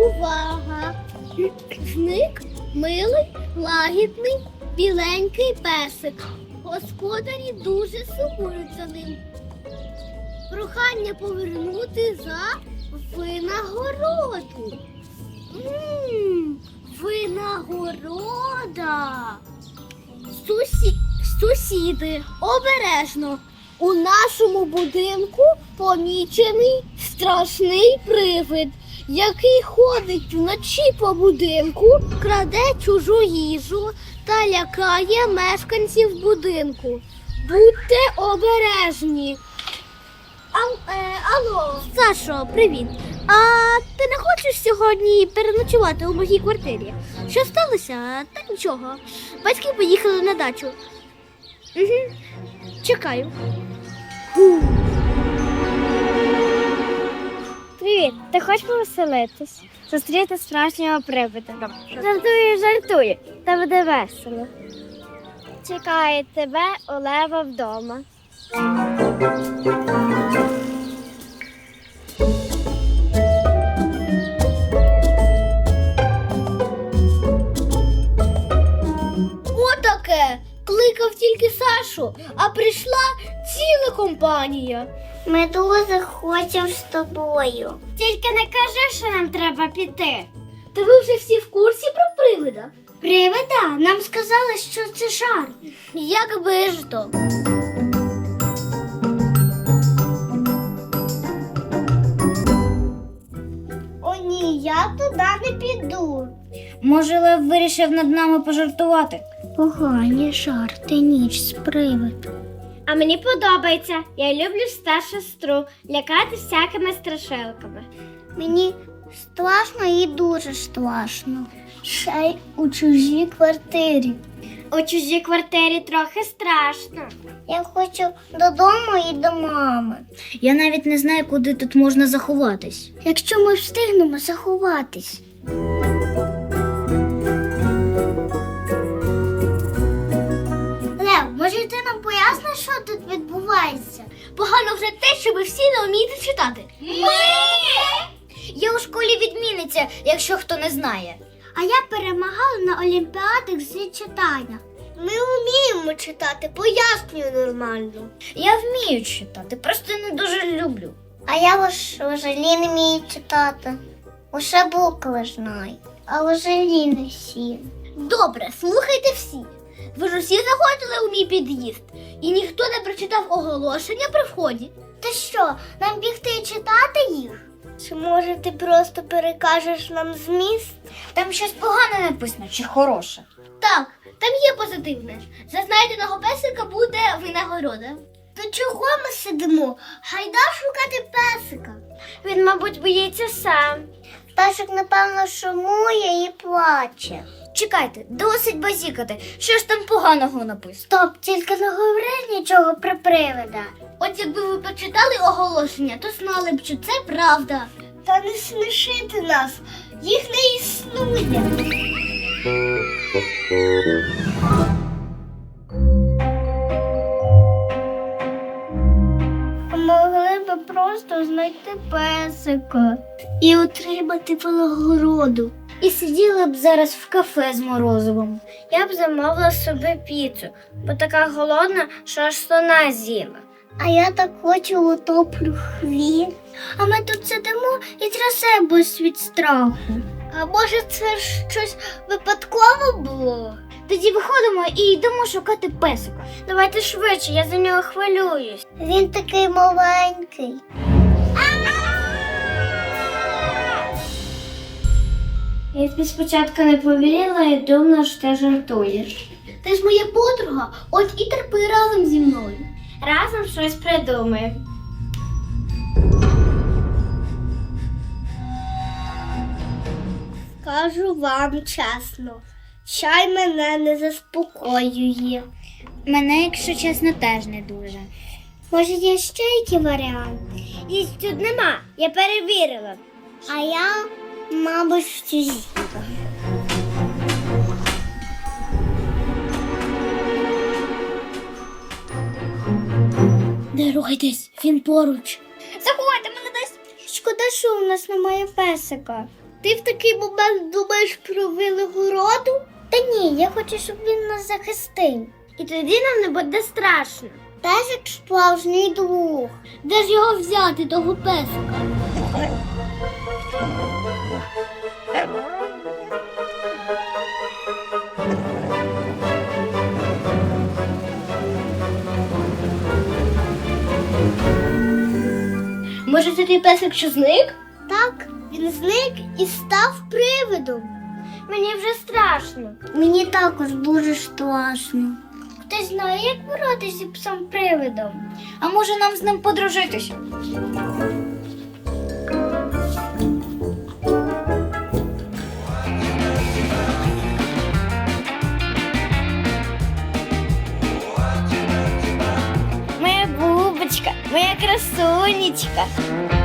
Увага! Зник милий, лагідний, біленький песик. Господарі дуже сумують за ним. Прохання повернути за винагороду. Ммм, винагорода. Сусі... Сусіди, обережно. У нашому будинку помічений страшний привид який ходить вночі по будинку, краде чужу їжу та лякає мешканців будинку. Будьте обережні. Ал, е, алло, Сашо, привіт. А ти не хочеш сьогодні переночувати у моїй квартирі? Що сталося? Та нічого. Батьки поїхали на дачу. Угу. Чекаю. Привіт, ти хочеш повеселитись? Зустріти справжнього привида. Жартую, жартую, та буде весело. Чекає тебе у Лева вдома. Отаке. Кликав тільки Сашу, а прийшла ціла компанія. Ми дуже хочемо з тобою. Тільки не кажи, що нам треба піти. Та ви вже всі в курсі про привида? Привида, нам сказали, що це жарт. Якби ж то. О, ні, я туди не піду. Може, Лев вирішив над нами пожартувати? Погані жарти, ніч з привиду. А мені подобається. Я люблю старшу сестру лякати всякими страшилками. Мені страшно і дуже страшно. Ще й у чужій квартирі. У чужій квартирі трохи страшно. Я хочу додому і до мами. Я навіть не знаю, куди тут можна заховатись. Якщо ми встигнемо заховатись. Тут відбувається? Погано вже те, що ви всі не вмієте читати. Ми! Я у школі відмінниця, якщо хто не знає. А я перемагала на олімпіадах з читання. Ми вміємо читати, пояснюю нормально. Я вмію читати, просто не дуже люблю. А я взагалі не вмію читати. Усе букви знаю, а взагалі не всі. Добре, слухайте всі. Ви ж усі заходили у мій під'їзд, і ніхто не прочитав оголошення при вході. Ти що, нам бігти і читати їх? Чи може ти просто перекажеш нам зміст? Там щось погане написано чи хороше. Так, там є позитивне. За знайденого песика буде винагорода. То чого ми сидимо? Гайда шукати песика. Він, мабуть, боїться сам. Песик, напевно, шумує і плаче. Чекайте, досить базікати. Що ж там поганого написано? Стоп, тільки не говори нічого про привида. От якби ви почитали оголошення, то знали б, що це правда. Та не смішити нас, їх не існує. Могли би просто знайти песика і отримати винагороду. І сиділи б зараз в кафе з морозивом. Я б замовила собі піцу, бо така голодна, що аж слона з'їла. А я так хочу утоплю хвіль. А ми тут сидимо і трясемось від страху. А може це ж щось випадково було? Тоді виходимо і йдемо шукати песика. Давайте швидше, я за нього хвилююсь. Він такий маленький. Я тобі спочатку не повірила і думала, що ти жартуєш. Ти ж моя подруга, от і терпи разом зі мною. Разом щось придумаємо. Скажу вам чесно, чай мене не заспокоює. Мене, якщо чесно, теж не дуже. Може, є ще які варіанти? Їх тут нема, я перевірила. А я, мабуть, чужі. Не рухайтесь, він поруч. Заходьте мене десь. Шкода, що у нас немає песика. Ти в такий момент думаєш про винагороду? Та ні, я хочу, щоб він нас захистив. І тоді нам не буде страшно. Теж як справжній друг. Де ж його взяти, того песика? Може, це той песик, що зник? Так, він зник і став привидом. Мені вже страшно. Мені також дуже страшно. Хтось знає, як боротися з псом привидом. А може нам з ним подружитися? Красунечка.